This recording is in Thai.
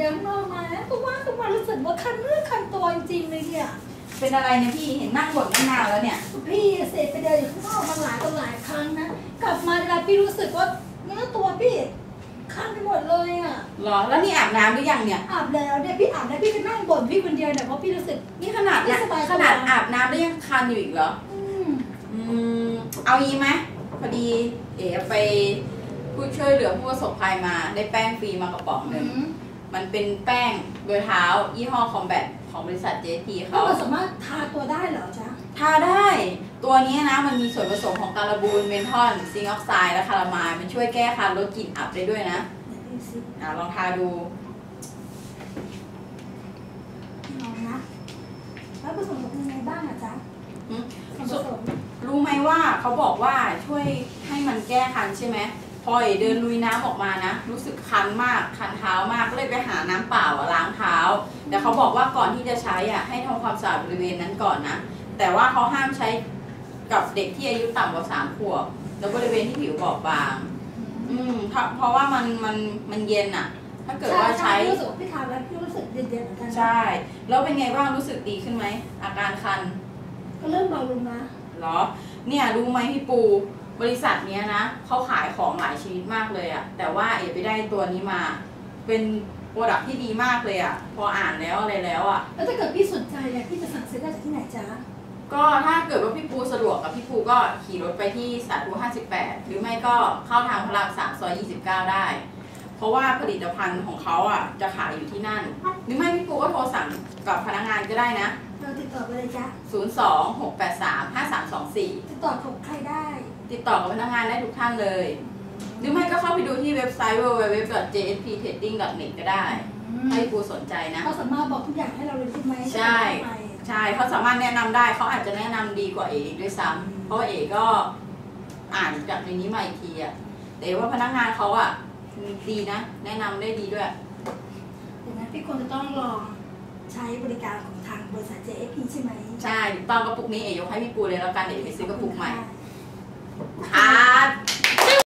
เดินข้างนอกมานะทุกวันทุกวันรู้สึกว่าคันเนื้อคันตัวจริงๆเลยเนี่ยเป็นอะไรเนี่ยพี่เห็นนั่งบ่นตั้งนานแล้วเนี่ย พี่เสร็จไปเดินอยู่ข้างนอกมาหลายต่อหลายครั้งนะกลับมาเวลาพี่รู้สึกว่าเนื้อตัวพี่คันไปหมดเลยอะหรอแล้วนี่อาบน้ำหรือยังเนี่ยอาบแล้วเนี่ยพี่อาบแล้วพี่ก็นั่งบ่นพี่คนเดียวเนี่ยเพราะพี่รู้สึกนี่ขนาดไม่สบายตัวขนาดอาบน้ำได้ยังคันอยู่อีกเหรออืมอืมเอางี้ไหมพอดีเอ๋ไปผู้ช่วยเหลือผู้ประสบภัยมาได้แป้งฟรีมากระป๋องหอืนึ่ง มมันเป็นแป้งโดยเท้า ยี่ห้อคอมแบทของบริษัท JT แล้วเขาเราสามารถทาตัวได้เหรอจ๊ะ ทาได้ ตัวนี้นะมันมีส่วนผสมของการบูนเมนทอน ซิงค์ออกไซด์และคาราไมล์มันช่วยแก้คันลดกลิ่นอับได้ด้วยนะเดี๋ยวดูสิอะลองทาดูลองนะ แล้วผสมกับยังไงบ้างอะจ๊ะอืมผสมรู้ไหมว่าเขาบอกว่าช่วยให้มันแก้คันใช่ไหม พอเอ๋เดินลุยน้ำออกมานะ รู้สึกคันมากคันเท้ามากก็เลยไปหาน้ำเปล่าอะล้างเท้า แต่เขาบอกว่าก่อนที่จะใช้อะให้ทำความสะอาดบริเวณนั้นก่อนนะ แต่ว่าเขาห้ามใช้กับเด็กที่อายุต่ำกว่าสามขวบแล้วบริเวณที่ผิวบอบบาง อืมเพราะเพราะว่ามันมันมันเย็นอะ ถ้าเกิดว่าใช้รู้สึกว่าพี่ทาแล้วพี่รู้สึกเย็นๆเหมือนกันนะใช่ แล้วเป็นไงบ้างรู้สึกดีขึ้นไหมอาการคัน ก็เริ่มเบาลงนะเหรอ เนี่ยรู้ไหมพี่ปู บริษัทเนี้ยนะเขาขายของหลายชนิดมากเลยอะแต่ว่าเอ๋ไปได้ตัวนี้มา เป็นโปรดักที่ดีมากเลยอะพออ่านแล้วอะไรแล้วอะแล้วถ้าเกิดพี่สนใจเนี่ยพี่จะสั่งซื้อได้จากที่ไหนจ๊ะก็ถ้าเกิดว่าพี่ปูสะดวกกับพี่ปูก็ขี่รถไปที่สาทู58 หรือไม่ก็เข้าทางพระราม3ซอย29 ได้ เพราะว่าผลิตภัณฑ์ของเขาอะจะขายอยู่ที่นั่น หรือไม่พี่ปูก็โทรสั่งกับพนักงานก็ได้นะ เราติดต่อไปเลยจ๊ะ026835324 ติดต่อกับใครได้ ติดต่อกับพนักงานได้ทุกท่านเลยหรือไม่ก็เข้าไปดูที่เว็บไซต์ www.jsptrading.net ก็ได้ถ้าพี่ปูสนใจนะเขาสามารถบอกทุกอย่างให้เราเลยใช่ไหมใช่ ใช่เขาสามารถแนะนำได้เขาอาจจะแนะนำดีกว่าเอกด้วยซ้ำเพราะว่าเอกก็อ่านจากในนี้มาอีกทีอะแต่ว่าพนักงานเขาอะดีนะ แนะนำได้ดีด้วยเดี๋ยวนะพี่ควรจะต้องลองใช้บริการของทางบริษัท JFP ใช่ไหมใช่ถูกต้องกระปุกนี้เอกยกให้พี่ปูเลยแล้วกันเดี๋ยวเอกไปซื้อกระปุกใหม่ค่ะค่ะ